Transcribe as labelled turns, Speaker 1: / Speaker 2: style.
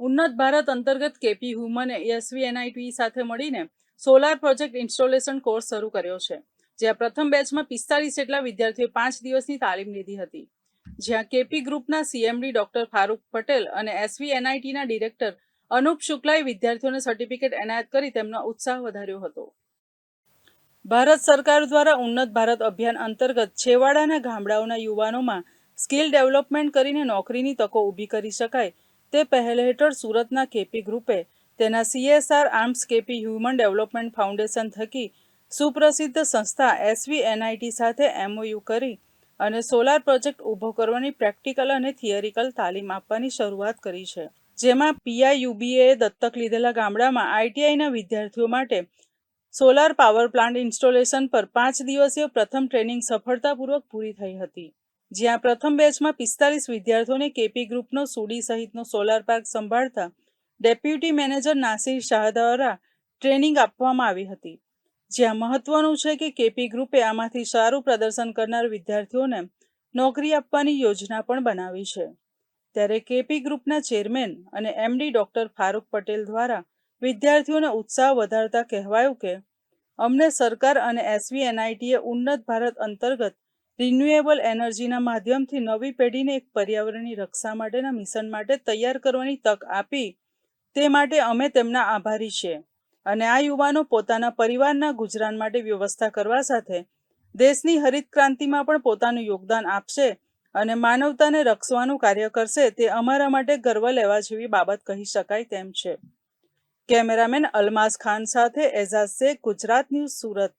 Speaker 1: ઉન્નત ભારત અંતર્ગત KP human SV NIT સાથે મળીને સોલાર પ્રોજેક્ટ ઇન્સ્ટોલેશન કોર્સ શરૂ કર્યો છે, જ્યાં પ્રથમ બેચમાં પિસ્તાલીસ જેટલા વિદ્યાર્થીઓએ પાંચ દિવસની તાલીમ લીધી હતી. જ્યાં કેપી ગ્રુપના સીએમડી ડોક્ટર ફારૂક પટેલ અને એસવી એનઆઈટીના ડિરેક્ટર અનુપ શુક્લાએ વિદ્યાર્થીઓને સર્ટિફિકેટ એનાયત કરી તેમનો ઉત્સાહ વધાર્યો હતો. ભારત સરકાર દ્વારા ઉન્નત ભારત અભિયાન અંતર્ગત છેવાડાના ગામડાઓના યુવાનોમાં સ્કિલ ડેવલપમેન્ટ કરીને નોકરીની તકો ઊભી કરી શકાય તે પહેલ હેઠળ સુરતના કેપી ગ્રુપે તેના CSR arms KP human development foundation થકી સુપ્રસિદ્ધ સંસ્થા એસવી એનઆઈટી સાથે એમઓયુ કરી અને સોલાર પ્રોજેક્ટ ઊભો કરવાની પ્રેક્ટિકલ અને થિયરિકલ તાલીમ આપવાની શરૂઆત કરી છે. જેમાં પીઆઈયુબીએ દત્તક લીધેલા ગામડામાં આઈટીઆઈના વિદ્યાર્થીઓ માટે સોલાર પાવર પ્લાન્ટ ઇન્સ્ટોલેશન પર પાંચ દિવસીય પ્રથમ ટ્રેનિંગ સફળતાપૂર્વક પૂરી થઈ હતી. જ્યાં પ્રથમ બેચમાં પિસ્તાલીસ વિદ્યાર્થીઓને કેપી ગ્રુપનો, સુડી સહિતનો સોલાર પાર્ક સંભાળતા ડેપ્યુટી મેનેજર નાસિર શાહ દ્વારા ટ્રેનિંગ આપવામાં આવી હતી. જ્યાં મહત્વનું છે કે કેપી ગ્રુપે આમાંથી સારું પ્રદર્શન કરનાર વિદ્યાર્થીઓને નોકરી આપવાની યોજના પણ બનાવી છે. ત્યારે કેપી ગ્રુપના ચેરમેન અને એમડી ડોક્ટર ફારૂક પટેલ દ્વારા વિદ્યાર્થીઓને ઉત્સાહ વધારતા કહેવાયું કે, અમને સરકાર અને એસવી એનઆઈટીએ ઉન્નત ભારત અંતર્ગત રિન્યુએબલ એનર્જીના માધ્યમથી નવી પેઢીને એક પર્યાવરણની રક્ષા માટેના મિશન માટે તૈયાર કરવાની તક આપી તે માટે અમે તેમના આભારી છીએ. અને આ યુવાનો પોતાના પરિવારના ગુજરાન માટે વ્યવસ્થા કરવા સાથે દેશની હરિત ક્રાંતિમાં પણ પોતાનું યોગદાન આપશે અને માનવતાને રક્ષવાનું કાર્ય કરશે તે અમારા માટે ગર્વ લેવા જેવી બાબત કહી શકાય તેમ છે. કેમેરામેન અલમાઝ ખાન સાથે એઝાઝ શેખ, ગુજરાત ન્યૂઝ સુરત.